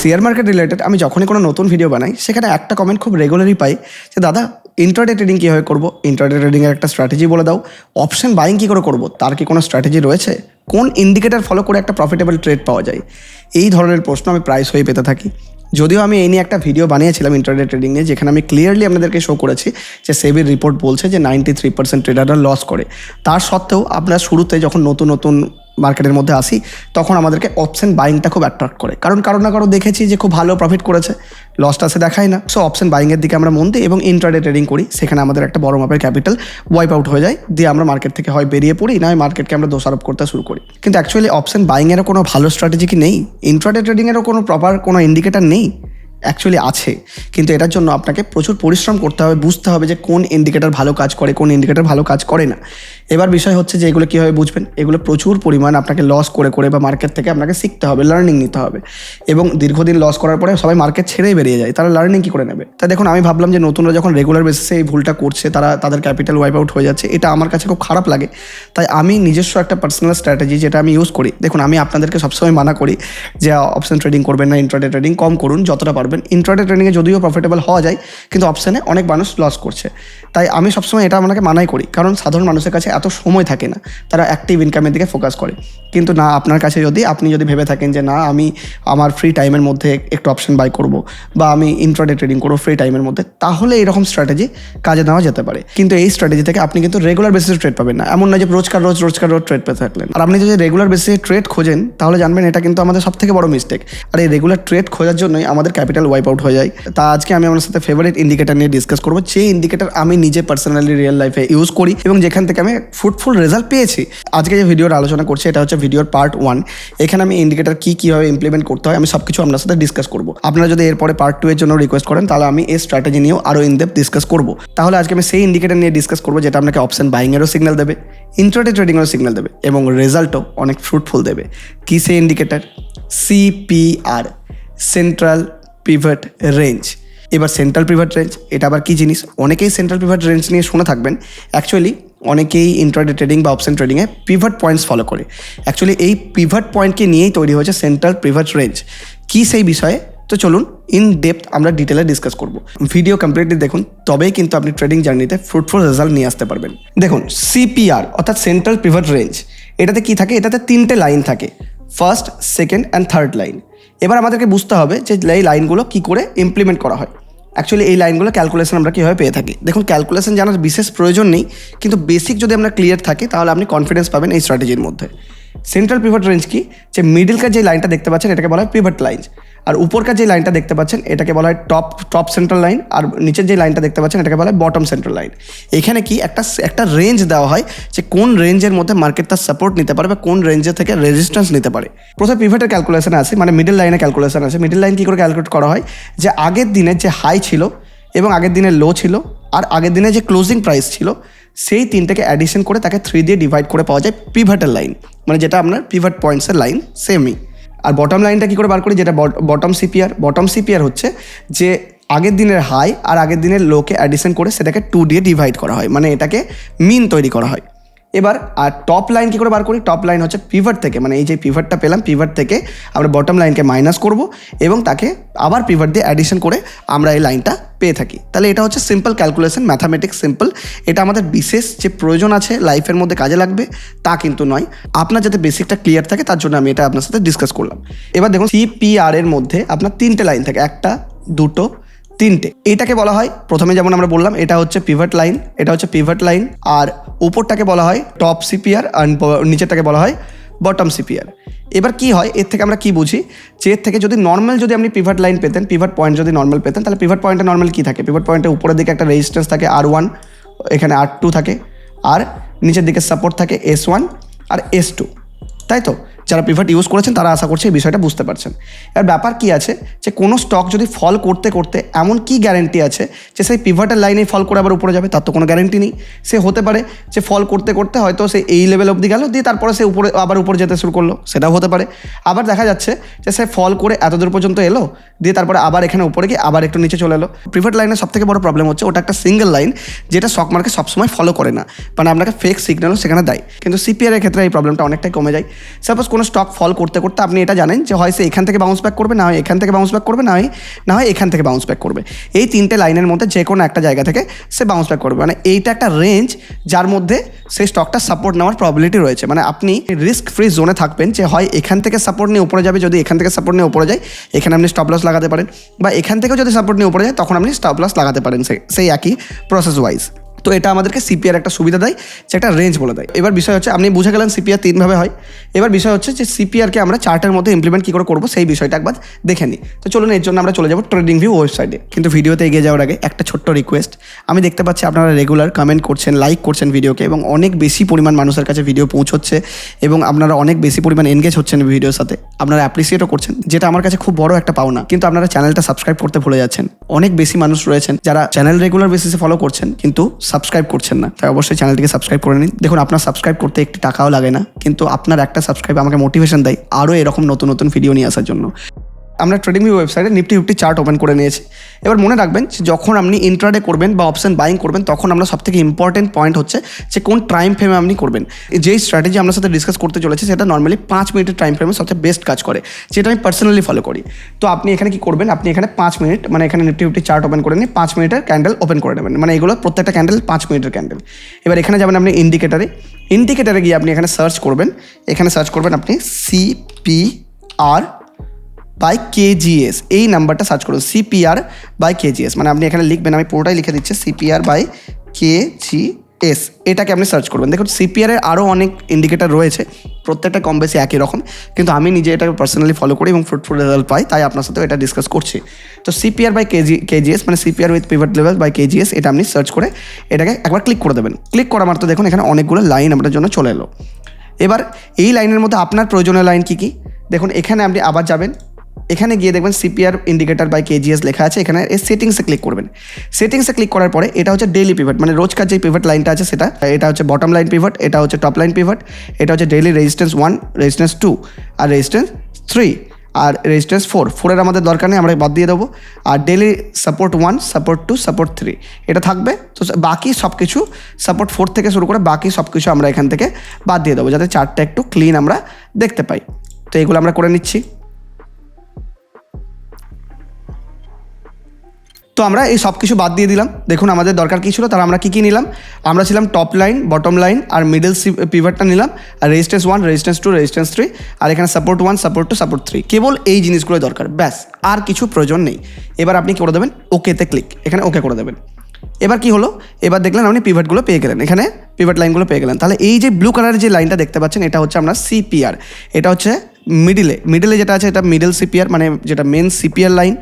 Share market related আমি যখনই কোনো নতুন ভিডিও বানাই, সেখানে একটা কমেন্ট খুব রেগুলারই পাই যে, দাদা ইন্টারডে ট্রেডিং কীভাবে করব? ইন্টারডে ট্রেডিংয়ের একটা স্ট্র্যাটেজি বলে দাও। অপশন বাইং কী করে করব? তার কি কোনো স্ট্র্যাটেজি রয়েছে? কোন ইন্ডিকেটার ফলো করে একটা প্রফিটেবল ট্রেড পাওয়া যায়? এই ধরনের প্রশ্ন আমি প্রাইস হয়ে পেতে থাকি। যদিও আমি এই নিয়ে একটা ভিডিও বানিয়েছিলাম ইন্টারনেট ট্রেডিং নিয়ে, যেখানে আমি ক্লিয়ারলি আপনাদেরকে শো করেছি যে সেবির রিপোর্ট বলছে যে নাইনটি থ্রি পার্সেন্ট ট্রেডাররা লস করে। তার সত্ত্বেও, আপনার শুরুতে যখন নতুন নতুন মার্কেটের মধ্যে আসি, তখন আমাদেরকে অপশন বাইংটা খুব অ্যাট্রাক্ট করে। কারণ কারও না কারও দেখেছি যে খুব ভালো প্রফিট করেছে। লসটা সে দেখায় না। সো অপশন বাইংয়ের দিকে আমরা মন দিই এবং ইন্টারডে ট্রেডিং করি। সেখানে আমাদের একটা বড় মাপের ক্যাপিটাল ওয়াইপ আউট হয়ে যায়। দিয়ে আমরা মার্কেট থেকে হয় বেরিয়ে পড়ি, না হয় মার্কেটকে আমরা দোষারোপ করতে শুরু করি। কিন্তু অ্যাকচুয়ালি অপশন বাইংয়েরও কোনো ভালো স্ট্র্যাটেজি কি নেই? ইন্টারডে ট্রেডিংয়েরও কোনো প্রপার কোনো ইন্ডিকেটার নেই? অ্যাকচুয়ালি আছে। কিন্তু এটার জন্য আপনাকে প্রচুর পরিশ্রম করতে হবে, বুঝতে হবে যে কোন ইন্ডিকেটার ভালো কাজ করে, কোন ইন্ডিকেটার ভালো কাজ করে না। এবার বিষয় হচ্ছে যে এগুলো কীভাবে বুঝবেন? এগুলো প্রচুর পরিমাণ আপনাকে লস করে করে বা মার্কেট থেকে আপনাকে শিখতে হবে লার্নিং নিতে হবে। এবং দীর্ঘদিন লস করার পরে সবাই মার্কেট ছেড়েই বেরিয়ে যায়, তারা লার্নিং কী করে নেবে? তা দেখুন, আমি ভাবলাম যে নতুনরা যখন রেগুলার বেসিসে এই ভুলটা করছে, তারা তাদের ক্যাপিটাল ওয়াইপ আউট হয়ে যাচ্ছে, এটা আমার কাছে খুব খারাপ লাগে। তাই আমি নিজস্ব একটা পার্সোনাল স্ট্র্যাটেজি যেটা আমি ইউজ করি। দেখুন, আমি আপনাদেরকে সবসময় মানা করি যে অপশন ট্রেডিং করবেন না ইন্ট্রাডে ট্রেডিং কম করুন, যতটা পারবেন ইন্ট্রাডে ট্রেডিংয়ে যদিও প্রফিটেবল হওয়া যায়, কিন্তু অপশানে অনেক মানুষ লস করছে। তাই আমি সবসময় এটা আপনাকে মানাই করি, কারণ সাধারণ মানুষের কাছে এত সময় থাকে না, তারা অ্যাক্টিভ ইনকামের দিকে ফোকাস করে। কিন্তু না, আপনার কাছে যদি, আপনি যদি ভেবে থাকেন যে, না, আমি আমার ফ্রি টাইমের মধ্যে একটু অপশন বাই করব, বা আমি ইন্ট্রাডে ট্রেডিং করব ফ্রি টাইমের মধ্যে, তাহলে এরকম স্ট্র্যাটেজি কাজে নেওয়া যেতে পারে। কিন্তু এই স্ট্র্যাটেজি থেকে আপনি কিন্তু রেগুলার বেসিসে ট্রেড পাবেন না। এমন না যে, রোজকার রোজ রোজকার রোজ ট্রেড পেতে থাকলেন। আর আপনি যদি রেগুলার বেসিসে ট্রেড খোঁজেন, তাহলে জানবেন এটা কিন্তু আমাদের সব থেকে বড় মিস্টেক আর এই রেগুলার ট্রেড খোঁজার জন্যই আমাদের ক্যাপিটাল ওয়াইপ আউট হয়ে যায়। তা আজকে আমি আমার সাথে ফেভারিট ইন্ডিকেটার নিয়ে ডিসকাস করব। যে ইন্ডিকেটার আমি নিজে পার্সোনালি রিয়েল লাইফে ইউজ করি এবং যেখান থেকে আমি ফ্রুটফুল রেজাল্ট পেয়েছি। আজকে যে ভিডিওর আলোচনা করছি, এটা হচ্ছে ভিডিওর পার্ট ওয়ান এখানে আমি ইন্ডিকেটার কী কীভাবে ইমপ্লিমেন্ট করতে হয়, আমি সব কিছু আপনার সাথে ডিসকাস করব। আপনারা যদি এরপরে পার্ট টু এর জন্য রিকোয়েস্ট করেন, তাহলে আমি এই স্ট্র্যাটেজি নিয়েও আরও ইনডেপ ডিসকাস করব। তাহলে আজকে আমি সেই ইন্ডিকেটার নিয়ে ডিসকাস করব, যেটা আপনাকে অপশন বাইংয়েরও সিগন্যাল দেবে ইন্টারডে ট্রেডিংয়েরও সিগন্যাল দেবে এবং রেজাল্টও অনেক ফ্রুটফুল দেবে। কী সেই indicator CPR central pivot range এবার সেন্ট্রাল পিভট রেঞ্জ এটা আবার কী জিনিস? অনেকেই সেন্ট্রাল পিভট রেঞ্জ নিয়ে শুনে থাকবেন। অ্যাকচুয়ালি অনেকেই ইন্টারডে ট্রেডিং বা অপশন ট্রেডিংয়ে পিভট পয়েন্টস ফলো করে। অ্যাকচুয়ালি এই পিভট পয়েন্টকে নিয়েই তৈরি হয়েছে সেন্ট্রাল পিভট রেঞ্জ কী সেই বিষয়ে? তো চলুন ইন ডেপথ আমরা ডিটেলে ডিসকাস করব। ভিডিও কমপ্লিটলি দেখুন, তবেই কিন্তু আপনি ট্রেডিং জার্নিতে ফ্রুটফুল রেজাল্ট নিয়ে আসতে পারবেন। দেখুন সিপিআর অর্থাৎ সেন্ট্রাল পিভট রেঞ্জ এটাতে কি থাকে? এটাতে তিনটে লাইন থাকে। First second and third line এবার আমাদেরকে বুঝতে হবে যে এই লাইনগুলো কী করে ইমপ্লিমেন্ট করা হয়। অ্যাকচুয়ালি এই লাইনগুলো ক্যালকুলেশন আমরা কীভাবে পেয়ে থাকি? দেখুন ক্যালকুলেশন জানার বিশেষ প্রয়োজন নেই, কিন্তু বেসিক যদি আমরা ক্লিয়ার থাকি, তাহলে আপনি কনফিডেন্স পাবেন এই স্ট্র্যাটেজির মধ্যে। সেন্ট্রাল পিভট রেঞ্জ কি? যে মিডিলকার যে লাইনটা দেখতে পাচ্ছেন, এটাকে বলা হয় পিভট লাইন আর উপরকার যে লাইনটা দেখতে পাচ্ছেন, এটাকে বলা হয় টপ টপ সেন্ট্রাল লাইন আর নিচের যে লাইনটা দেখতে পাচ্ছেন, এটাকে বলা হয় বটম সেন্ট্রাল লাইন এখানে কি একটা একটা রেঞ্জ দেওয়া হয় যে কোন রেঞ্জের মধ্যে মার্কেট তার সাপোর্ট নিতে পারে বা কোন রেঞ্জের থেকে রেজিস্ট্যান্স নিতে পারে। প্রথমে পিভটের ক্যালকুলেশন আছে মানে মিডল লাইনে ক্যালকুলেশন আছে মিডল লাইন কী করে ক্যালকুলেট করা হয়? যে আগের দিনের যে হাই ছিল এবং আগের দিনের লো ছিল, আর আগের দিনে যে ক্লোজিং প্রাইস ছিল, সেই তিনটাকে অ্যাডিশন করে তাকে থ্রি দিয়ে ডিভাইড করে পাওয়া যায় পিভটের লাইন মানে যেটা আপনার পিভট পয়েন্টসের লাইন সেমই আর বটম লাইনটা কী করে বার করি? যেটা বটম সিপিআর বটম সিপিআর হচ্ছে যে আগের দিনের হাই আর আগের দিনের লোকে অ্যাডিশন করে সেটাকে টু দিয়ে ডিভাইড করা হয় মানে এটাকে মিন তৈরি করা হয়। এবার, আর টপ লাইন কী করে বার করি? টপ লাইন হচ্ছে পিভার থেকে মানে এই যে পিভারটা পেলাম পিভার থেকে আমরা বটম লাইনকে মাইনাস করব এবং তাকে আবার পিভার দিয়ে অ্যাডিশন করে আমরা এই লাইনটা পেয়ে থাকি। তাহলে এটা হচ্ছে সিম্পল ক্যালকুলেশন ম্যাথামেটিক্স সিম্পল এটা আমাদের বিশেষ যে প্রয়োজন আছে লাইফের মধ্যে কাজে লাগবে, তা কিন্তু নয়। আপনার যাতে বেসিকটা ক্লিয়ার থাকে, তার জন্য আমি এটা আপনার সাথে ডিসকাস করলাম। এবার দেখুন সিপিআর এর মধ্যে আপনার তিনটে লাইন থাকে, একটা, দুটো, তিনটে। এটাকে বলা হয়, প্রথমে যেমন আমরা বললাম, এটা হচ্ছে পিভট লাইন এটা হচ্ছে পিভট লাইন আর উপরটাকে বলা হয় টপ সিপিআর আর নিচেরটাকে বলা হয় বটম সিপিআর এবার কি হয়? এর থেকে আমরা কি বুঝি? যে এর থেকে যদি নর্মাল যদি আপনি পিভট লাইন পেতেন পিভট পয়েন্ট যদি নর্মাল পেতেন, তাহলে পিভট পয়েন্টে নর্মাল কী থাকে? পিভট পয়েন্টের উপরের দিকে একটা রেজিস্ট্যান্স থাকে আর ওয়ান এখানে আর টু থাকে, আর নিচের দিকে সাপোর্ট থাকে এস ওয়ান আর এস টু তাই তো? যারা পিভাট ইউজ করেছেন, তারা আশা করছে এই বিষয়টা বুঝতে পারছেন। এর ব্যাপার কি আছে যে, কোনো স্টক যদি ফল করতে করতে এমন কি গ্যারেন্টি আছে যে, সেই পিভাটের লাইনেই ফল করে আবার উপরে যাবে, তার তো কোনো গ্যারেন্টি নেই। সে হতে পারে যে ফল করতে করতে হয়তো সে এই লেভেল অবধি গেল, দিয়ে তারপরে সে উপরে, আবার উপরে যেতে শুরু করল, সেটাও হতে পারে। আবার দেখা যাচ্ছে যে, সে ফল করে এত দূর পর্যন্ত এলো, দিয়ে তারপরে আবার এখানে উপরে গিয়ে আবার একটু নিচে চলে এলো। প্রিভেট লাইনের সব থেকে বড় প্রবলেম হচ্ছে, ওটা একটা সিঙ্গেল লাইন যেটা স্টক মার্কেট সবসময় ফলো করে না। মানে আপনাকে ফেক সিগন্যালও সেখানে দেয়। কিন্তু সিপিআর এর ক্ষেত্রে এই প্রবলেমটা অনেকটাই কমে যায়। সাপোজ কোনো কোনো স্টক ফল করতে করতে আপনি এটা জানেন যে হয় সে এখান থেকে বাউন্স ব্যাক করবে, না হয় এখান থেকে বাউন্স ব্যাক করবে, না হয় না হয় এখান থেকে বাউন্স ব্যাক করবে। এই তিনটে লাইনের মধ্যে যে কোনো একটা জায়গা থেকে সে বাউন্স ব্যাক করবে। মানে এইটা একটা রেঞ্জ যার মধ্যে সেই স্টকটা সাপোর্ট নেওয়ার প্রবলিটি রয়েছে। মানে আপনি রিস্ক ফ্রি জোনে থাকবেন যে হয় এখান থেকে সাপোর্ট নিয়ে উপরে যাবে, যদি এখান থেকে সাপোর্ট নিয়ে উপরে যায়, এখানে আপনি স্টপ লস লাগাতে পারেন। বা এখান থেকেও যদি সাপোর্ট নিয়ে উপরে যায়, তখন আপনি স্টপ লস লাগাতে পারেন সেই একই প্রসেস ওয়াইজ তো এটা আমাদেরকে সিপিআর একটা সুবিধা দেয়, যে একটা রেঞ্জ বলে দেয়। এবার বিষয় হচ্ছে, আপনি বুঝে গেলেন সিপিআর তিনভাবে হয়। এবার বিষয় হচ্ছে যে সিপিআরকে আমরা চার্টের মধ্যে ইমপ্লিমেন্ট কী করে করব, সেই বিষয়টা একবার দেখে নিই। তো চলুন, এর জন্য আমরা চলে যাব ট্রেডিং ভিউ ওয়েবসাইটে কিন্তু ভিডিওতে এগিয়ে যাওয়ার আগে একটা ছোট্ট রিকোয়েস্ট আমি দেখতে পাচ্ছি আপনারা রেগুলার কমেন্ট করছেন লাইক করছেন ভিডিওকে, এবং অনেক বেশি পরিমাণ মানুষের কাছে ভিডিও পৌঁছচ্ছে, এবং আপনারা অনেক বেশি পরিমাণ এনগেজ হচ্ছেন ভিডিওর সাথে। আপনারা অ্যাপ্রিসিয়েটও করছেন, যেটা আমার কাছে খুব বড় একটা পাওনা। কিন্তু আপনারা চ্যানেলটা সাবস্ক্রাইব করতে ভুলে যাচ্ছেন। অনেক বেশি মানুষ রয়েছেন যারা চ্যানেল রেগুলার বেসিসে ফলো করছেন, কিন্তু সাবস্ক্রাইব করছেন না, তাই অবশ্যই চ্যানেলটিকে সাবস্ক্রাইব করে নিন। দেখুন, আপনার সাবস্ক্রাইব করতে একটি টাকাও লাগে না, কিন্তু আপনার একটা সাবস্ক্রাইব আমাকে মোটিভেশন দেয় আরও এরকম নতুন নতুন ভিডিও নিয়ে আসার জন্য। আমরা ট্রেডিং ভিউ ওয়েবসাইটে নিফটি ফিফটি চার্ট ওপেন করে নিয়েছি। এবার মনে রাখবেন যে যখন আপনি ইন্ট্রাডে করবেন বা অপশন বাইং করবেন, তখন আমরা সব থেকে ইম্পর্টেন্ট পয়েন্ট হচ্ছে যে কোন টাইম ফ্রেমে আপনি করবেন। যেই স্ট্র্যাটেজি আমরা সাথে ডিসকাস করতে চলেছি, সেটা নর্মালি পাঁচ মিনিটের টাইম ফ্রেমে সবচেয়ে বেস্ট কাজ করে, যেটা আমি পার্সোনালি ফলো করি। তো আপনি এখানে কি করবেন? আপনি এখানে পাঁচ মিনিট মানে এখানে নিফটি ফিফটি চার্ট ওপেন করে নিয়ে পাঁচ মিনিটের ক্যান্ডেল ওপেন করে নেবেন। মানে এগুলো প্রত্যেকটা ক্যান্ডেল পাঁচ মিনিটের ক্যান্ডেল এবার এখানে যাবেন আপনি ইন্ডিকেটারে ইন্ডিকেটারে গিয়ে আপনি এখানে সার্চ করবেন। এখানে সার্চ করবেন আপনি সিপিআর বাই কেজিএস এই নাম্বারটা সার্চ করুন সিপিআর বাই কেজিএস মানে আপনি এখানে লিখবেন, আমি পুরোটাই লিখে দিচ্ছি সিপিআর বাই কেজিএস এটাকে আপনি সার্চ করবেন। দেখুন সিপিআর এর আরও অনেক ইন্ডিকেটার রয়েছে, প্রত্যেকটা কম বেশি একই রকম, কিন্তু আমি নিজে এটাকে পার্সোনালি ফলো করি এবং ফ্রুটফুল রেজাল্ট পাই, তাই আপনার সাথেও এটা ডিসকাস করছি। তো সিপিআর বাই কেজি কেজিএস মানে CPR with pivot level by KGS এটা আপনি সার্চ করে এটাকে একবার ক্লিক করে দেবেন। ক্লিক করা মাত্র দেখুন, এখানে অনেকগুলো লাইন আপনার জন্য চলে এলো। এবার এই লাইনের মধ্যে আপনার প্রয়োজনীয় লাইন কী কী? দেখুন, এখানে আপনি আবার যাবেন এখানে গিয়ে দেখবেন সিপিআর ইন্ডিকেটার বাই কেজিএস লেখা আছে, এখানে এই সেটিংসে ক্লিক করবেন। সেটিংসে ক্লিক করার পরে এটা হচ্ছে ডেইলি পিভট মানে রোজকার যে পিভট লাইনটা আছে সেটা, এটা হচ্ছে বটম লাইন পিভট এটা হচ্ছে টপ লাইন পিভট এটা হচ্ছে daily resistance one resistance two আর রেজিস্ট্যান্স থ্রি আর রেজিস্ট্যান্স ফোর ফোরের আমাদের দরকার নেই, আমরা বাদ দিয়ে দেবো। আর daily support one support two support three এটা থাকবে, তো বাকি সব কিছু সাপোর্ট ফোর থেকে শুরু করে বাকি সব কিছু আমরা এখান থেকে বাদ দিয়ে দেবো, যাতে চারটা একটু ক্লিন আমরা দেখতে পাই। তো এগুলো আমরা করে নিচ্ছি। তো আমরা এই সব কিছু বাদ দিয়ে দিলাম। দেখুন, আমাদের দরকার কী ছিল, তার আমরা কী কী নিলাম? আমরা ছিলাম টপ লাইন বটম লাইন আর মিডল পিভারটা নিলাম। আর resistance one resistance two resistance three আর এখানে support one support two support three কেবল এই জিনিসগুলো দরকার, ব্যাস, আর কিছু প্রয়োজন নেই। এবার আপনি করে দেবেন? ওকেতে ক্লিক এখানে ওকে করে দেবেন। এবার কি হলো? এবার দেখলেন আপনি পিভটগুলো পেয়ে গেলেন। এখানে পিভট লাইনগুলো পেয়ে গেলেন। তাহলে এই যে ব্লু কালারের যে লাইনটা দেখতে পাচ্ছেন, এটা হচ্ছে আমরা সিপিআর এটা হচ্ছে মিডিলে মিডিলে যেটা আছে, এটা মিডল সিপিআর মানে যেটা মেন সিপিআর লাইন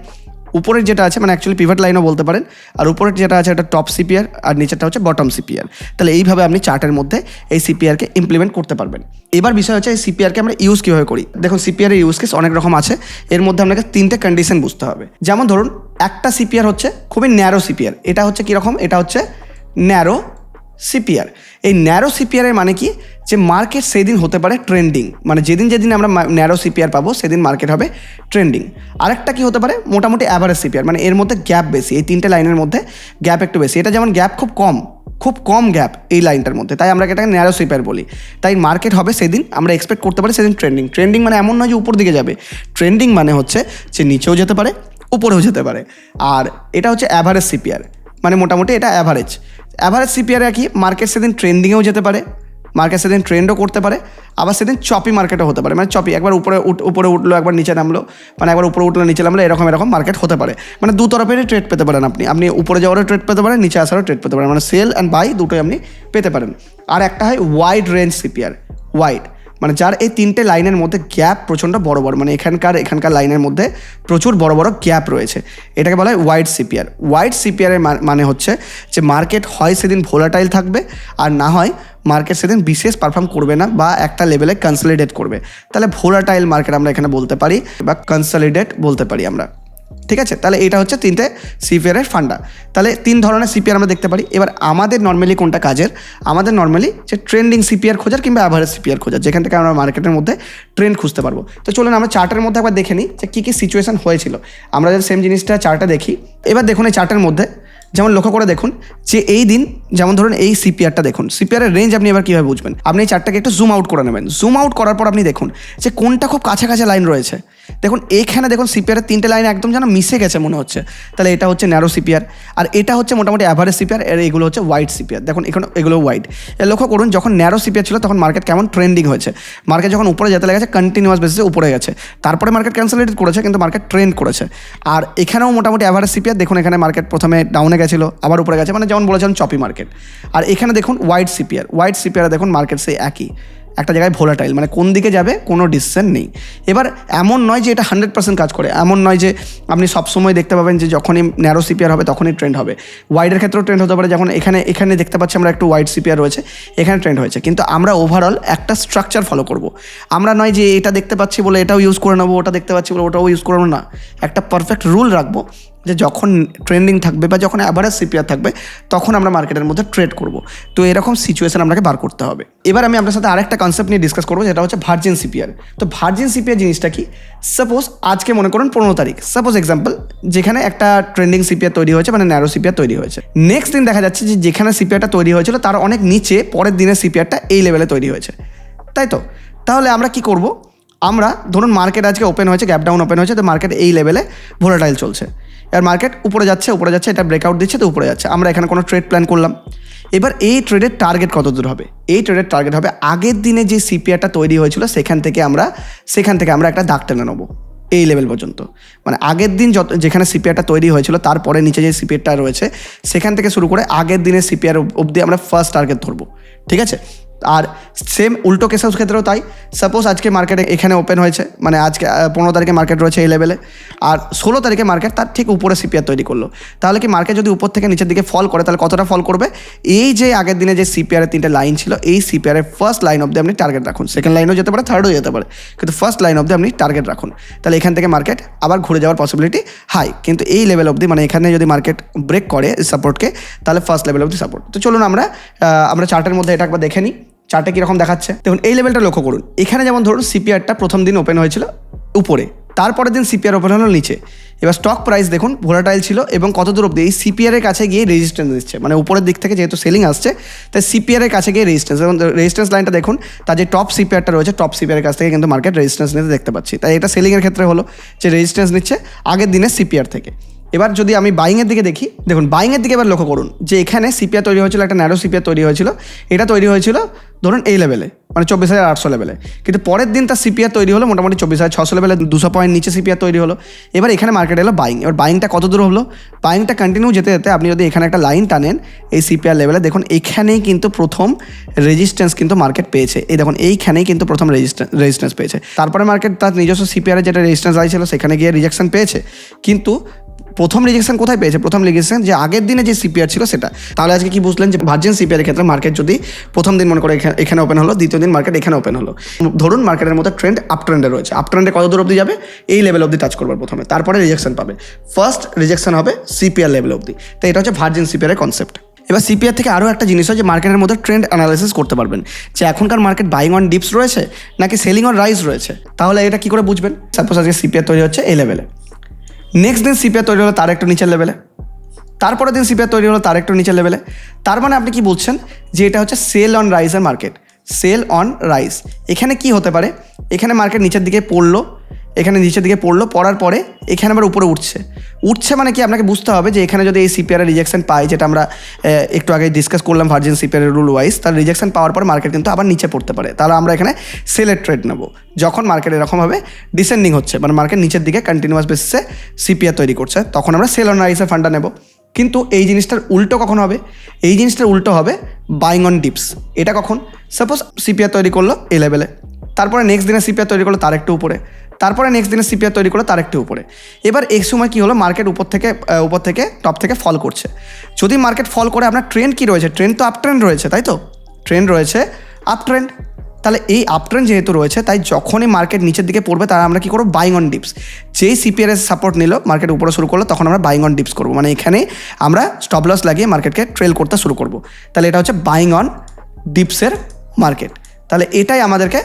উপরের যেটা আছে মানে অ্যাকচুয়ালি পিভট লাইনও বলতে পারেন, আর উপরের যেটা আছে এটা টপ সিপিআর আর নিচেরটা হচ্ছে বটম সিপিআর তাহলে এইভাবে আপনি চার্টের মধ্যে এই সিপিআরকে ইমপ্লিমেন্ট করতে পারবেন। এবার বিষয় হচ্ছে এই সিপিআরকে আমরা ইউজ কীভাবে করি? দেখুন সিপিআর এর ইউজ কেস অনেক রকম আছে। এর মধ্যে আপনাকে তিনটে কন্ডিশন বুঝতে হবে। যেমন ধরুন, একটা সিপিআর হচ্ছে খুবই ন্যারো সিপিআর এটা হচ্ছে কীরকম? এটা হচ্ছে ন্যারো সিপিআর এই ন্যারো সিপিআরের মানে কি? যে মার্কেট সেদিন হতে পারে ট্রেন্ডিং মানে যেদিন যেদিন আমরা ন্যারো সিপিআর পাবো, সেদিন মার্কেট হবে ট্রেন্ডিং আরেকটা কি হতে পারে? মোটামুটি অ্যাভারেজ সিপিআর মানে এর মধ্যে গ্যাপ বেশি। এই তিনটে লাইনের মধ্যে গ্যাপ একটু বেশি। এটা যেমন গ্যাপ খুব কম খুব কম গ্যাপ এই লাইনটার মধ্যে। তাই আমরা এটাকে ন্যারো সিপিআর বলি। তাই মার্কেট হবে সেদিন, আমরা এক্সপেক্ট করতে পারি সেদিন ট্রেন্ডিং ট্রেন্ডিং মানে এমন নয় যে উপর দিকে যাবে। ট্রেন্ডিং মানে হচ্ছে যে নিচেও যেতে পারে, উপরেও যেতে পারে। আর এটা হচ্ছে অ্যাভারেজ সিপিআর মানে মোটামুটি এটা অ্যাভারেজ অ্যাভারেজ সিপিআর কি মার্কেট সেদিন ট্রেন্ডিংয়েও যেতে পারে মার্কেট সেদিন ট্রেন্ডও করতে পারে, আবার সেদিন চপি মার্কেটও হতে পারে মানে চপি একবার উপরে উপরে উঠল, একবার নিচে নামলো মানে একবার উপরে উঠল, নিচে নামলো, এরকম এরকম মার্কেট হতে পারে। মানে দু তরফেরই ট্রেড পেতে পারেন আপনি। আপনি উপরে যাওয়ারও ট্রেড পেতে পারেন, নিচে আসারও ট্রেড পেতে পারেন মানে সেল অ্যান্ড বাই দুটোই আপনি পেতে পারেন। আর একটা হয় ওয়াইড রেঞ্জ সিপিআর ওয়াইড মানে যার এই তিনটে লাইনের মধ্যে গ্যাপ প্রচণ্ড বড় বড় মানে এখানকার এখানকার লাইনের মধ্যে প্রচুর বড় বড় গ্যাপ রয়েছে। এটাকে বলা হয় ওয়াইড সিপিআর। ওয়াইড সিপিআরের মানে হচ্ছে যে মার্কেট হয় সেদিন ভোলাটাইল থাকবে, আর না হয় মার্কেট সেদিন বিশেষ পারফর্ম করবে না বা একটা লেভেলে কনসলিডেট করবে। তাহলে ভোলাটাইল মার্কেট আমরা এখানে বলতে পারি বা কনসলিডেট বলতে পারি আমরা। ঠিক আছে? তাহলে এটা হচ্ছে তিনটে সিপিআরের ফান্ডা তাহলে তিন ধরনের সিপিআর আমরা দেখতে পারি। এবার আমাদের নর্মালি কোনটা কাজের? আমাদের নর্মালি যে ট্রেন্ডিং সিপিআর খোঁজার কিংবা অ্যাভারেজ সিপিআর খোঁজার, যেখান থেকে আমরা মার্কেটের মধ্যে ট্রেন্ড খুঁজতে পারব। তো চলুন আমরা চার্টের মধ্যে একবার দেখে নিই যে কী কী সিচুয়েশন হয়েছিল। আমরা যদি সেম জিনিসটা চার্টে দেখি। এবার দেখুন এই চার্টের মধ্যে যেমন লক্ষ্য করে দেখুন যে এই দিন, যেমন ধরুন এই সিপিআরটা দেখুন। সিপিআরের রেঞ্জ আপনি এবার কীভাবে বুঝবেন? আপনি এই চারটাকে একটু জুম আউট করে নেবেন। জুম আউট করার পর আপনি দেখুন যে কোনটা খুব কাছাকাছি লাইন রয়েছে। দেখুন, এইখানে দেখুন সিপিআরের তিনটে লাইন একদম যেন মিশে গেছে মনে হচ্ছে। তাহলে এটা হচ্ছে ন্যারো সিপিআর আর এটা হচ্ছে মোটামুটি অ্যাভারেজ সিপিআর আর এগুলো হচ্ছে হোয়াইট সিপিআর দেখুন, এখানে এগুলো হোয়াইট লক্ষ্য করুন, যখন ন্যারো সিপিআর ছিল, তখন মার্কেট কেমন ট্রেন্ডিং হয়েছে। মার্কেট যখন উপরে যেতে লেগেছে কন্টিনিউয়াস বেসিসে উপরে গেছে। তারপরে মার্কেট ক্যান্সেলেটেড করেছে, কিন্তু মার্কেট ট্রেন্ড করেছে। আর এখানেও মোটামুটি অ্যাভারেজ সিপিআর দেখুন এখানে মার্কেট প্রথমে ডাউনে গেছিল, আবার উপরে গেছে মানে যেমন বলেছেন চপি মার্কেট আর এখানে দেখুন হোয়াইট সিপিয়ার হোয়াইট সিপিআর দেখুন মার্কেট সেই একই। একটা জায়গায় ভোলাটাইল মানে কোন দিকে যাবে, কোনো ডিসিশন নেই। এবার এমন নয় যে এটা হান্ড্রেড পার্সেন্ট কাজ করে, এমন নয় যে আপনি সবসময় দেখতে পাবেন যে যখনই ন্যারো সিপিয়ার হবে তখনই ট্রেন্ড হবে। ওয়াইডের ক্ষেত্রেও ট্রেন্ড হতে পারে, যখন এখানে এখানে দেখতে পাচ্ছি আমরা একটু ওয়াইড সিপিয়ার রয়েছে, এখানে ট্রেন্ড হয়েছে। কিন্তু আমরা ওভারঅল একটা স্ট্রাকচার ফলো করব। আমরা নয় যে এটা দেখতে পাচ্ছি বলে এটাও ইউজ করে নেব, ওটা দেখতে পাচ্ছি বলে ওটাও ইউজ করব না। একটা পারফেক্ট রুল রাখব যে যখন ট্রেন্ডিং থাকবে বা যখন অ্যাভারেজ সিপিআর থাকবে, তখন আমরা মার্কেটের মধ্যে ট্রেড করব। তো এরকম সিচুয়েশন আপনাকে বার করতে হবে। এবার আমি আপনার সাথে আরেকটা কনসেপ্ট নিয়ে ডিসকাস করব, যেটা হচ্ছে ভার্জিন সিপিআর তো ভার্জিন সিপিআর জিনিসটা কি? সাপোজ আজকে মনে করুন পনেরো তারিখ। সাপোজ এক্সাম্পল যেখানে একটা ট্রেন্ডিং সিপিআর তৈরি হয়েছে মানে ন্যারো সিপিআর তৈরি হয়েছে। নেক্সট দিন দেখা যাচ্ছে যে যেখানে সিপিআরটা তৈরি হয়েছিল, তার অনেক নিচে পরের দিনের সিপিআরটা এই লেভেলে তৈরি হয়েছে। তাই তো? তাহলে আমরা কি করব? আমরা, ধরুন মার্কেট আজকে ওপেন হয়েছে গ্যাপ ডাউন ওপেন হয়েছে, তো মার্কেট এই লেভেলে ভোলাটাইল চলছে। এবার মার্কেট উপরে যাচ্ছে উপরে যাচ্ছে, এটা ব্রেকআউট দিচ্ছে, তো উপরে যাচ্ছে। আমরা এখানে কোনো ট্রেড প্ল্যান করলাম। এবার এই ট্রেডের টার্গেট কত দূর হবে? এই ট্রেডের টার্গেট হবে আগের দিনে যে সিপিআরটা তৈরি হয়েছিল, সেখান থেকে আমরা, সেখান থেকে আমরা একটা দাগ টেনে নেব, এই লেভেল পর্যন্ত। মানে আগের দিন যত, যেখানে সিপিআরটা তৈরি হয়েছিল, তারপরে নিচে যে সিপিআরটা রয়েছে, সেখান থেকে শুরু করে আগের দিনের সিপিআর অবধি আমরা ফার্স্ট টার্গেট ধরবো। ঠিক আছে? আর সেম উল্টো কেসের ক্ষেত্রেও তাই। সাপোজ আজকে মার্কেটে এখানে ওপেন হয়েছে মানে আজকে পনেরো তারিখে মার্কেট রয়েছে এই লেভেলে আর ষোলো তারিখে মার্কেট তার ঠিক উপরে সিপিআর তৈরি করল। তাহলে কি মার্কেট যদি উপর থেকে নিচের দিকে ফল করে, তাহলে কতটা ফল করবে? এই যে আগের দিনে যে সিপিআরের তিনটে লাইন ছিল, এই সিপিআরের ফার্স্ট লাইন অব্দি আপনি টার্গেট রাখুন। সেকেন্ড লাইনও যেতে পারে থার্ডও যেতে পারে। কিন্তু ফার্স্ট লাইন অব্দি আপনি টার্গেট রাখুন। তাহলে এখান থেকে মার্কেট আবার ঘুরে যাওয়ার পসিবিলিটি হাই কিন্তু এই লেভেল অবধি মানে এখানে যদি মার্কেট ব্রেক করে সাপোর্টকে তাহলে ফার্স্ট লেভেল অবধি সাপোর্ট তো চলুন আমরা আমরা চার্টের মধ্যে এটা একবার দেখে নিই। চার্টে কীরকম দেখাচ্ছে? দেখুন, এই লেভেলটা লক্ষ্য করুন। এখানে যেমন ধরুন সিপিআরটা প্রথম দিন ওপেন হয়েছিল উপরে। তারপরের দিন সিপিআর ওপেন হলো নিচে। এবার স্টক প্রাইস দেখুন ভোলাটাইল ছিল এবং কত দূর অব্দি এই সিপিআরের কাছে গিয়ে রেজিস্ট্যান্স দিচ্ছে। মানে উপরের দিক থেকে যেহেতু সেলিং আসছে, তাই সিপিআরের কাছে গিয়ে রেজিস্ট্যান্স এবং রেজিস্ট্যান্স লাইনটা দেখুন, তার যে টপ সিপিআরটা রয়েছে টপ সিপিআরের কাছ থেকে কিন্তু মার্কেট রেজিস্ট্যান্স নিতে দেখতে পাচ্ছি। তাই এটা সেলিংয়ের ক্ষেত্রে হলো, যে রেজিস্ট্যান্স নিচ্ছে আগের দিনের সিপিআর থেকে। এবার যদি আমি বাইংয়ের দিকে দেখি, দেখুন বাইংয়ের দিকে এবার লক্ষ্য করুন, যে এখানে সিপিআর তৈরি হয়েছিল, একটা ন্যারো সিপিআর তৈরি হয়েছিল। এটা তৈরি হয়েছিল ধরুন এই লেভেলে মানে চব্বিশ হাজার আটশো লেভেলে কিন্তু পরের দিন তার সিপিআর তৈরি হলো মোটামুটি চব্বিশ হাজার ছশো লেভেলে দুশো পয়েন্ট নিচে সিপিআর তৈরি হলো। এবার এখানে মার্কেট এলো বাইং এবার বাইংটা কত দূর হলো? বাইংটা কন্টিনিউ যেতে যেতে আপনি যদি এখানে একটা লাইন টানেন, এই সিপিআর লেভেলে দেখুন এখানেই কিন্তু প্রথম রেজিস্ট্যান্স কিন্তু মার্কেট পেয়েছে। এই দেখুন, এইখানেই কিন্তু প্রথম রেজিস্ট্যান্স রেজিস্ট্যান্স পেয়েছে। তারপরে মার্কেট তার নিজস্ব সিপিআরের যেটা রেজিস্ট্যান্স ছিল, সেখানে গিয়ে রিজেকশন পেয়েছে। কিন্তু প্রথম রিজেকশন কোথায় পেয়েছে? প্রথম রিজেকশন যে আগের দিনে যে সিপিআর ছিল সেটা। তাহলে আজকে কি বুঝলেন যে ভার্জিন সিপিআর ক্ষেত্রে মার্কেট যদি প্রথম দিন মনে করে এখানে ওপেন হলো, দ্বিতীয় দিন মার্কেট এখানে ওপেন হলো। ধরুন মার্কেটের মধ্যে ট্রেন্ড আপ ট্রেন্ডে রয়েছে। আপ ট্রেন্ডে কত দূর অবধি যাবে? এই লেভেল অবধি টাচ করবে প্রথমে। তারপরে রিজেকশন পাবে। ফার্স্ট রিজেকশন হবে সিপিআর লেভেল অবধি। তো এটা হচ্ছে ভার্জিন সিপিআর কনসেপ্ট এবার সিপিআর থেকে আরও একটা জিনিস হয় যে মার্কেটের মধ্যে ট্রেন্ড অ্যানালাইসিস করতে পারবেন। যে এখনকার মার্কেট বাইং অন ডিপস রয়েছে, নাকি সেলিং অন রাইস রয়েছে? তাহলে এটা কী করে বুঝবেন? সাপোজ আজকে সিপিআর তৈরি হচ্ছে এই লেভেলে নেক্সট দিন সিপিআর তৈরি হলো তার একটু নিচের লেভেলে তারপরের দিন সিপিআর তৈরি হলো তার একটু নিচের লেভেলে তার মানে আপনি কি বলছেন? যে এটা হচ্ছে সেল অন রাইসের মার্কেট সেল অন রাইস এখানে কি হতে পারে? এখানে মার্কেট নিচের দিকে পড়ল। এখানে নিচের দিকে পড়ল, পড়ার পরে এখানে আবার উপরে উঠছে। উঠছে মানে কি আপনাকে বুঝতে হবে যে এখানে যদি এই সিপিআর রিজেকশন পাই, যেটা আমরা একটু আগে ডিসকাস করলাম ভার্জিন সিপিআর রুল ওয়াইজ তার রিজেকশন পাওয়ার পর মার্কেট কিন্তু আবার নিচে পড়তে পারে। তাহলে আমরা এখানে সেলের ট্রেড নেব। যখন মার্কেট এরকমভাবে ডিসেন্ডিং হচ্ছে মানে মার্কেট নিচের দিকে কন্টিনিউয়াস বেসিসে সিপিআর তৈরি করছে, তখন আমরা সেল অন রাইসের ফান্ডটা নেব। কিন্তু এই জিনিসটার উল্টো কখন হবে? এই জিনিসটার উল্টো হবে বাইং অন ডিপস এটা কখন? সাপোজ সিপিআর তৈরি করল এ লেভেলে তারপরে নেক্সট দিনে সিপিআর তৈরি করল তার একটু উপরে। তারপরে নেক্সট দিনে সিপিআর তৈরি করল তার একটু উপরে। এবার এই সময় কী হলো? মার্কেট উপর থেকে উপর থেকে টপ থেকে ফল করছে। যদি মার্কেট ফল করে, আপনার ট্রেন্ড কী রয়েছে? ট্রেন্ড তো আপ ট্রেন্ড রয়েছে, তাই তো? ট্রেন্ড রয়েছে আপ ট্রেন্ড তাহলে এই আপ ট্রেন্ড যেহেতু রয়েছে, তাই যখনই মার্কেট নিচের দিকে পড়বে, তারা আমরা কী করব? বাইং অন ডিপস যেই সিপিআর এস সাপোর্ট নিল মার্কেট উপরে শুরু করল, তখন আমরা বাইং অন ডিপস করব। মানে এখানে আমরা স্টপ লস লাগিয়ে মার্কেটকে ট্রেল করতে শুরু করব। তাহলে এটা হচ্ছে বাইং অন ডিপসের মার্কেট তাহলে এটাই আমাদেরকে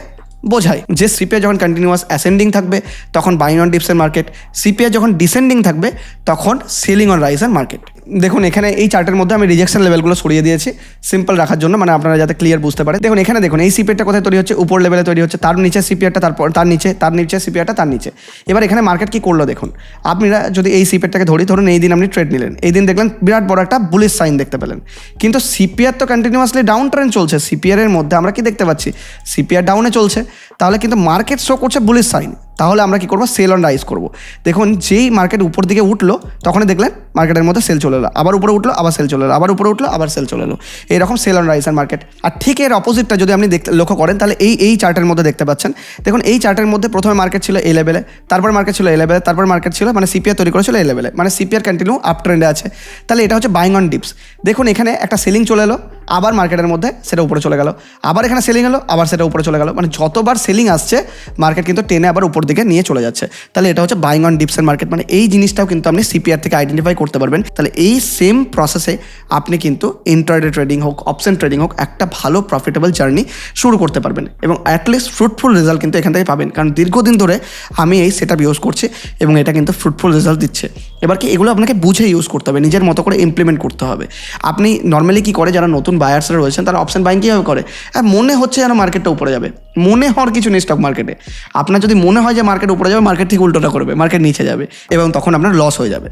বোঝায় যে সিপিআই যখন কন্টিনিউয়াস অ্যাসেন্ডিং থাকবে, তখন বাইন অন ডিপসের মার্কেট সিপিআই যখন ডিসেন্ডিং থাকবে, তখন সেলিং অন রাইসের মার্কেট দেখুন, এখানে এই চার্টের মধ্যে আমি রিজেকশন লেভেলগুলো সরিয়ে দিয়েছি। সিম্পল রাখার জন্য মানে আপনারা যাতে ক্লিয়ার বুঝতে পারে দেখুন, এখানে দেখুন, এই সিপিআরটা কোথায় তৈরি হচ্ছে? উপর লেভেলে তৈরি হচ্ছে। তার নিচে সিপিআরটা তারপর তার নিচে তার নিচে সিপিআরটা তার নিচে। এবার এখানে মার্কেট কি করল দেখুন? আপনারা যদি এই সিপিআরটাকে ধরি, ধরুন এই দিন আপনি ট্রেড নিলেন। এই দিন দেখলেন বিরাট বড় একটা বুলিশ সাইন দেখতে পেলেন। কিন্তু সিপিআর তো কন্টিনিউয়াসলি ডাউন ট্রেন্ড চলছে সিপিআরের মধ্যে আমরা কি দেখতে পাচ্ছি? সিপিআর ডাউনে চলছে। তাহলে কিন্তু মার্কেট শো করছে বুলিশ সাইন তাহলে আমরা কি করব? সেল অন রাইজ করব। দেখুন, যেই মার্কেট উপর দিকে উঠল, তখনই দেখলেন মার্কেটের মধ্যে সেল চলে এলো। আবার উপরে উঠল, আবার সেল চলে এলো। আবার উপরে উঠল, আবার সেল চলে এলো। এরকম সেল অন রাইজ মার্কেট আর ঠিক এর অপোজিটটা যদি আপনি দেখতে, লক্ষ্য করেন, তাহলে এই এই চার্টের মধ্যে দেখতে পাচ্ছেন। দেখুন, এই চার্টের মধ্যে প্রথমে মার্কেট ছিল এই লেভেলে তারপর মার্কেট ছিল এই লেভেলে তারপর মার্কেট ছিল মানে সিপিআর তৈরি করেছিল এই লেভেলে মানে সিপিআর কন্টিনিউ আপ ট্রেন্ডে আছে। তাহলে এটা হচ্ছে বাইং অন ডিপস দেখুন, এখানে একটা সেলিং চলে এলো। আবার মার্কেটের মধ্যে সেটা উপরে চলে গেল। আবার এখানে সেলিং এলো আবার সেটা উপরে চলে গেল। মানে যতবার সেলিং আসছে মার্কেট কিন্তু টেনে আবার উপর দিকে নিয়ে চলে যাচ্ছে। তাহলে এটা হচ্ছে বাইং অন ডিপসের মার্কেট মানে এই জিনিসটাও কিন্তু আপনি সিপিআর থেকে আইডেন্টিফাই করতে পারবেন। তাহলে এই সেম প্রসেসে আপনি কিন্তু ইন্টারডে ট্রেডিং হোক অপশন ট্রেডিং হোক, একটা ভালো প্রফিটেবল জার্নি শুরু করতে পারবেন। এবং অ্যাটলিস্ট ফ্রুটফুল রেজাল্ট কিন্তু এখান থেকে পাবেন। কারণ দীর্ঘদিন ধরে আমি এই সেট ইউজ করছি এবং এটা কিন্তু ফ্রুটফুল রেজাল্ট দিচ্ছে। এবার কি এগুলো আপনাকে বুঝে ইউজ করতে হবে, নিজের মতো করে ইমপ্লিমেন্ট করতে হবে। আপনি নর্মালি কি করে যারা নতুন বায়ার্সরা রয়েছেন, তারা অপশন বাইং কীভাবে করে? হ্যাঁ মনে হচ্ছে যেন মার্কেটটা উপরে যাবে। মনে হওয়ার কিছু নেই স্টক মার্কেটে আপনার যদি মনে হয় যে মার্কেট উপরে যাবে মার্কেট ঠিক উল্টোটা করবে মার্কেট নিচে যাবে এবং তখন আপনার লস হয়ে যাবে।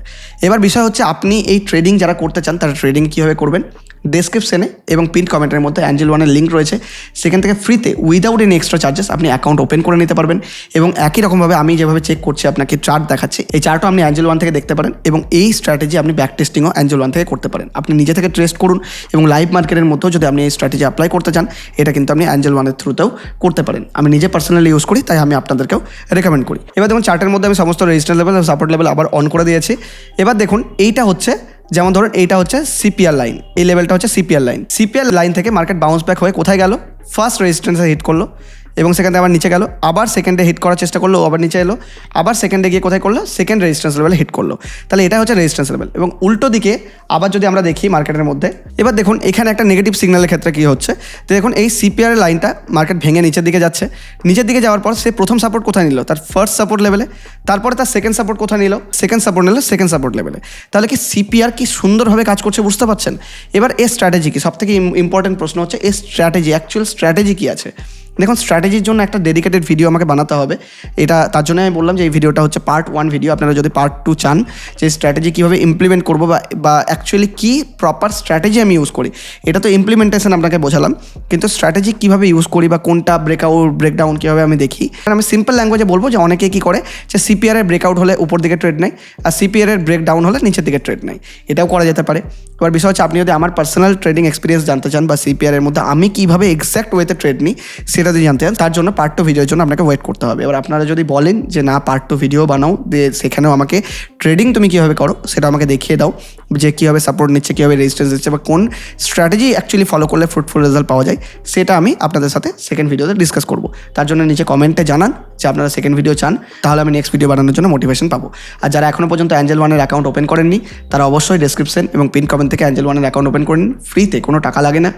এবার বিষয় হচ্ছে, আপনি এই ট্রেডিং যারা করতে চান, তারা ট্রেডিং কীভাবে করবেন? ডেসক্রিপশনে এবং পিন কমেন্টের মধ্যে অ্যাঞ্জেল ওয়ানের লিঙ্ক রয়েছে। সেখান থেকে ফ্রিতে উইদাউট এনি এক্সট্রা চার্জেস আপনি অ্যাকাউন্ট ওপেন করে নিতে পারবেন এবং একই রকমভাবে আমি যেভাবে চেক করছি আপনাকে চার্ট দেখাচ্ছি, এই চার্টও আপনি অ্যাঞ্জেল ওয়ান থেকে দেখতে পারেন এবং এই স্ট্র্যাটেজি আপনি ব্যাক টেস্টিংও অ্যাঞ্জেল ওয়ান থেকে করতে পারেন। আপনি নিজে থেকে ট্রেস্ট করুন এবং লাইভ মার্কেটের মধ্যেও যদি আপনি এই স্ট্র্যাটেজি অ্যাপ্লাই করতে চান, এটা কিন্তু আপনি অ্যাঞ্জেল ওয়ানের থ্রুতেও করতে পারেন। আমি নিজে পার্সোনালি ইউজ করি, তাই আমি আপনাদেরকেও রেকমেন্ড করি। এবার দেখুন চার্টের মধ্যে আমি সমস্ত রেজিস্টার লেভেল সাপোর্ট লেভেল আবার অন করে দিয়েছি। এবার দেখুন, এইটা হচ্ছে যেমন ধরুন এইটা হচ্ছে সিপিআর লাইন এই লেভেলটা হচ্ছে সিপিআর লাইন সিপিআর লাইন থেকে মার্কেট বাউন্স ব্যাক হয়ে কোথায় গেল? ফার্স্ট রেজিস্ট্যান্সে হিট করল। এবং সেখান থেকে আবার নিচে গেল, আবার সেকেন্ডে হিট করার চেষ্টা করল আবার নিচে এলো, আবার সেকেন্ডে গিয়ে কোথায় করল? সেকেন্ড রেজিস্ট্যান্স লেভেলে হিট করল। তাহলে এটা হচ্ছে রেজিস্ট্যান্স লেভেল এবং উল্টো দিকে আবার যদি আমরা দেখি মার্কেটের মধ্যে, এবার দেখুন এখানে একটা নেগেটিভ সিগন্যালের ক্ষেত্রে কী হচ্ছে? তো দেখুন এই সিপিআর লাইনটা মার্কেট ভেঙে নিচের দিকে যাচ্ছে। নিচের দিকে যাওয়ার পর সে প্রথম সাপোর্ট কোথায় নিল? তার ফার্স্ট সাপোর্ট লেভেলে তারপরে তার সেকেন্ড সাপোর্ট কোথায় নিল? সেকেন্ড সাপোর্ট নিল সেকেন্ড সাপোর্ট লেভেলে তাহলে কি সিপিআর কি সুন্দরভাবে কাজ করছে বুঝতে পারছেন? এবার এর স্ট্র্যাটেজি কি? সব থেকে ইম্পর্টেন্ট প্রশ্ন হচ্ছে এর স্ট্র্যাটেজি অ্যাকচুয়াল স্ট্র্যাটেজি কী আছে? দেখুন স্ট্র্যাটেজির জন্য একটা ডেডিকেটেড ভিডিও আমাকে বানাতে হবে। এটা, তার জন্য আমি বললাম যে এই ভিডিওটা হচ্ছে পার্ট ওয়ান ভিডিও আপনারা যদি পার্ট টু চান, যে স্ট্র্যাটেজি কীভাবে ইমপ্লিমেন্ট করব বা বা অ্যাকচুয়ালি কী প্রপার স্ট্র্যাটেজি আমি ইউজ করি, এটা তো ইমপ্লিমেন্টেশন আপনাকে বোঝালাম। কিন্তু স্ট্র্যাটেজি কীভাবে ইউজ করি বা কোনটা ব্রেকআউট ব্রেকডাউন কীভাবে আমি দেখি? আমি সিম্পল ল্যাঙ্গুয়েজে বলব যে অনেকে কী করে, যে সিপিআরের ব্রেকআউট হলে উপর দিকে ট্রেড নেয়, আর সিপিআর এর ব্রেকডাউন হলে নিচের দিকে ট্রেড নেয়। এটাও করা যেতে পারে। এবার বিষয় হচ্ছে, আপনি যদি আমার পার্সোনাল ট্রেডিং এক্সপিরিয়েন্স জানতে চান বা সিপিআরের মধ্যে আমি কীভাবে এক্স্যাক্ট ওয়েতে ট্রেড নিই, সেটা যদি জানতে চান, তার জন্য পার্ট টু ভিডিওর জন্য আপনাকে ওয়েট করতে হবে। এবার আপনারা যদি বলেন যে, না পার্ট টু ভিডিও বানাও দিয়ে সেখানেও আমাকে ট্রেডিং তুমি কীভাবে করো, সেটা আমাকে দেখিয়ে দাও, যে কীভাবে সাপোর্ট নিচ্ছে, কীভাবে রেজিস্ট্যান্স দিচ্ছে বা কোন স্ট্র্যাটেজি অ্যাকচুয়ালি ফলো করলে ফ্রুটফুল রেজাল্ট পাওয়া যায়, সেটা আমি আপনাদের সাথে সেকেন্ড ভিডিওতে ডিসকাস করব। তার জন্য নিচে কমেন্টে জানান যে, আপনারা সেকেন্ড ভিডিও চান, তাহলে আমি নেক্সট ভিডিও বানানোর জন্য মোটিভেশন পাবো। আর যারা এখনও পর্যন্ত অ্যাঞ্জেল ওয়ানের অ্যাকাউন্ট ওপেন করেননি, তারা অবশ্যই ডিসক্রিপশন এবং পিন কমেন্ট থেকে অ্যাঞ্জেল ওয়ানের অ্যাকাউন্ট ওপেন করেন ফ্রিতে কোনো টাকা লাগে না।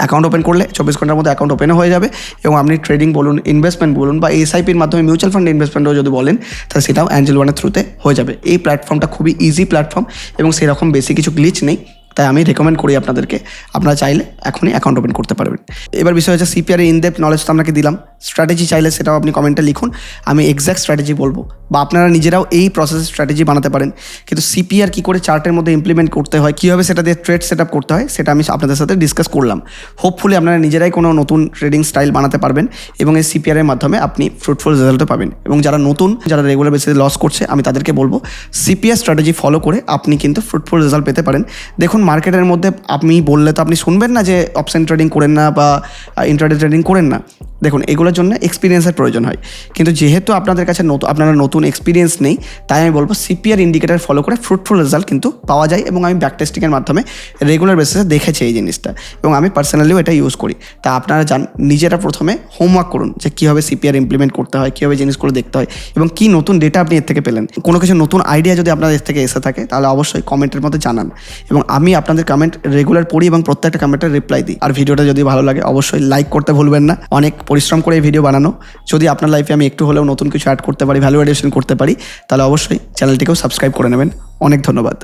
অ্যাকাউন্ট ওপেন করলে চব্বিশ ঘণ্টার মধ্যে অ্যাকাউন্ট ওপেনও হয়ে যাবে এবং আপনি ট্রেডিং বলুন ইনভেস্টমেন্ট বলুন বা এসআইপির মাধ্যমে মিউচুয়াল ফান্ড ইনভেস্টমেন্টও যদি বলেন, তাহলে সেটাও অ্যাঞ্জেল ওয়ানের থ্রুতে হয়ে যাবে। এই প্ল্যাটফর্মটা খুবই ইজি প্ল্যাটফর্ম এবং সেরকম বেশি কিছু গ্লিচ নেই, তাই আমি রেকমেন্ড করি আপনাদেরকে। আপনারা চাইলে এখনই অ্যাকাউন্ট ওপেন করতে পারবেন। এবার বিষয় হচ্ছে সিপিআর ইনডেপ নলেজ তো আপনাকে দিলাম? স্ট্র্যাটেজি চাইলে সেটাও আপনি কমেন্টে লিখুন। আমি এক্স্যাক্ট স্ট্র্যাটেজি বলব। বা আপনারা নিজেরাও এই প্রসেসের স্ট্র্যাটেজি বানাতে পারেন। কিন্তু সিপিআর কী করে চার্টের মধ্যে ইমপ্লিমেন্ট করতে হয়, কীভাবে সেটা দিয়ে ট্রেড সেট আপ করতে হয়, সেটা আমি আপনাদের সাথে ডিসকাস করলাম। হোপফুলি আপনারা নিজেরাই কোনো নতুন ট্রেডিং স্টাইল বানাতে পারবেন এবং এই সিপিআর এর মাধ্যমে আপনি ফ্রুটফুল রেজাল্টও পাবেন। এবং যারা নতুন, যারা রেগুলার বেসিসে লস করছে, আমি তাদেরকে বলব সিপিআর স্ট্র্যাটেজি ফলো করে আপনি কিন্তু ফ্রুটফুল রেজাল্ট পেতে পারেন। দেখুন মার্কেটের মধ্যে আপনি বললে তো আপনি শুনবেন না যে অপশন ট্রেডিং করেন না বা ইন্টারডে ট্রেডিং করেন না। দেখুন এগুলোর জন্য এক্সপিরিয়েন্সের প্রয়োজন হয়। কিন্তু যেহেতু আপনাদের কাছে নতুন আপনারা নতুন এক্সপিরিয়েন্স নেই, তাই আমি বলব সিপিআর ইন্ডিকেটার ফলো করে ফ্রুটফুল রেজাল্ট কিন্তু পাওয়া যায় এবং আমি ব্যাক টেস্টিংয়ের মাধ্যমে রেগুলার বেসিসে দেখেছি এই জিনিসটা এবং আমি পার্সোনালিও এটা ইউজ করি। তা আপনারা যান, নিজেরা প্রথমে হোমওয়ার্ক করুন যে কীভাবে সিপিআর ইমপ্লিমেন্ট করতে হয়, কীভাবে জিনিসগুলো দেখতে হয় এবং কী নতুন ডেটা আপনি এর থেকে পেলেন। কোনো কিছু নতুন আইডিয়া যদি আপনাদের থেকে এসে থাকে, তাহলে অবশ্যই কমেন্টের মধ্যে জানান এবং আমি আপনাদের কমেন্ট রেগুলার পড়ি এবং প্রত্যেকটা কমেন্টের রিপ্লাই দিই। আর ভিডিওটা যদি ভালো লাগে, অবশ্যই লাইক করতে ভুলবেন না। অনেক পরিশ্রম করে ভিডিও বানানো। যদি আপনার লাইফে আমি একটু হলেও নতুন কিছু অ্যাড করতে পারি ভ্যালু এডিশন করতে পারি, তাহলে অবশ্যই চ্যানেলটিকেও সাবস্ক্রাইব করে নেবেন। অনেক ধন্যবাদ।